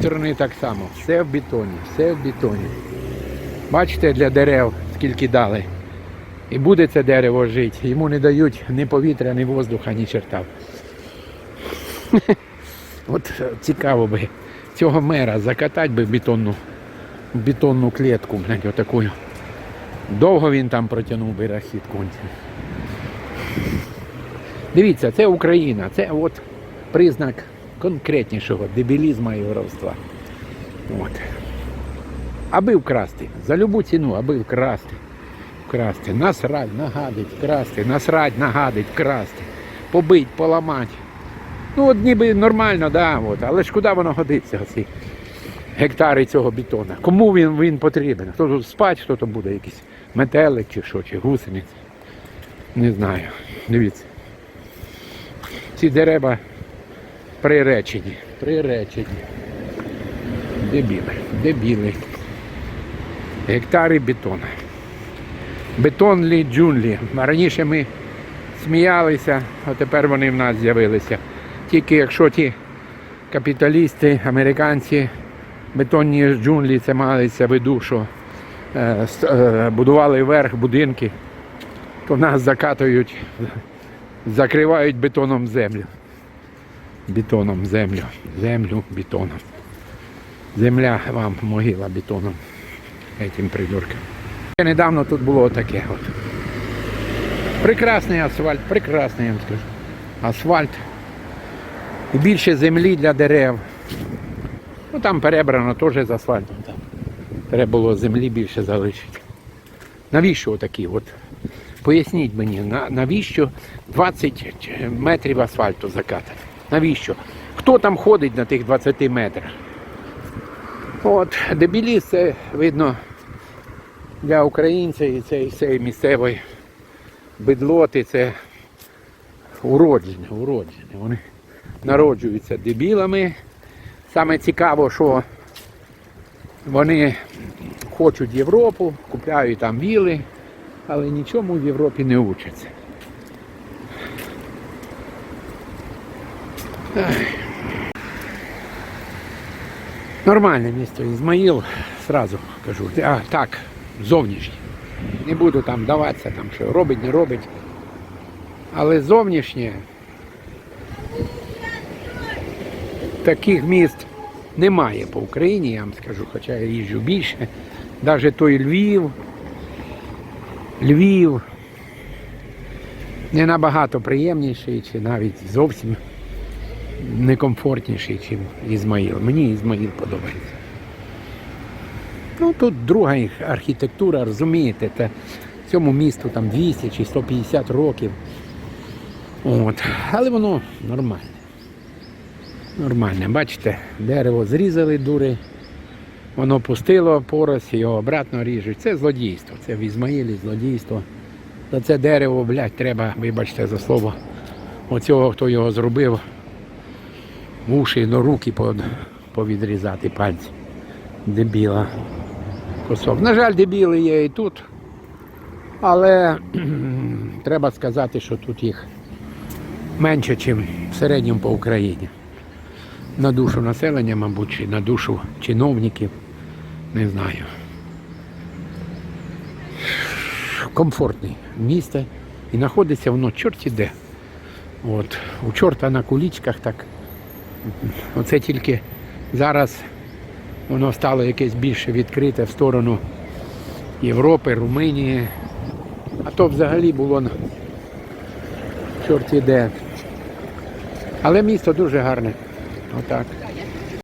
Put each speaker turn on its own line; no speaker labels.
сторони так само. Все в бетоні, все в бетоні. Бачите, для дерев скільки дали. І буде це дерево жити. Йому не дають ні повітря, ні воздуха, ні черта. От е, цікаво би цього мера закатати би в бетонну, в бетонну клітку, блядь, отаку. Довго він там протягнув би рахіт кончений. Дивіться, це Україна, це от признак конкретнішого дебілізму і воровства. От. Аби вкрасти, за любу ціну, аби вкрасти. Вкрасти, насрать, нагадить, вкрасти, насрать, нагадить, вкрасти, побить, поламати. Ну, от ніби нормально, да, от. але ж куди воно годиться, оці гектари цього бетона? Кому він, він потрібен? Хто тут спать, хто то буде, якийсь метелик чи що, чи гусениця. Не знаю. Дивіться. Ці дерева приречені. Приречені. Дебіли. Дебіли. Гектари бетона. Бетонлі джунглі. А Раніше ми сміялися, а тепер вони в нас з'явилися. Тільки якщо ті капіталісти, американці, бетонні джунглі, це малися виду, що е, е, будували вверх будинки, то нас закатують, закривають бетоном землю. Бетоном землю. Землю бетоном. Земля вам могила бетоном. Этим придуркам. Недавно тут було таке от. Прекрасний асфальт, прекрасний, я вам скажу. Асфальт. І більше землі для дерев. Ну там перебрано теж з асфальтом. Там. Треба було землі більше залишити. Навіщо отакі? От? Поясніть мені, на- навіщо 20 метрів асфальту закатати? Навіщо? Хто там ходить на тих 20 метрах? От, дебіліст це видно для українців і цієї цієї місцевої бедлоти це уродження, уродження. Вони народжуються дебілами. Саме цікаво, що вони хочуть Європу, купляють там віли, але нічому в Європі не учаться. Нормальне місто Ізмаїл, сразу кажу. А, так, зовнішнє. Не буду там даватися, там, що робить, не робить. Але зовнішнє таких міст немає по Україні, я вам скажу, хоча я їжджу більше. Навіть той Львів, Львів не набагато приємніший, чи навіть зовсім некомфортніший, ніж Ізмаїл. Мені Ізмаїл подобається. Ну тут друга їх архітектура, розумієте, та цьому місту там 200 чи 150 років. От. Але воно нормальне. Нормальне. Бачите, дерево зрізали дури, воно пустило порос, його обратно ріжуть. Це злодійство. Це в Ізмаїлі злодійство. За це дерево, блядь, треба, вибачте за слово, оцього, хто його зробив, уші, ну, руки повідрізати пальці. Дебіла. Кусок. На жаль, дебіли є і тут. Але треба сказати, що тут їх менше, ніж в середньому по Україні. На душу населення, мабуть, чи на душу чиновників. Не знаю. Комфортне місце. І знаходиться воно чорті де. От. У чорта на кулічках так. Оце тільки зараз воно стало якесь більше відкрите в сторону Європи, Румунії. А то взагалі було на чорті де. Але місто дуже гарне. Отак.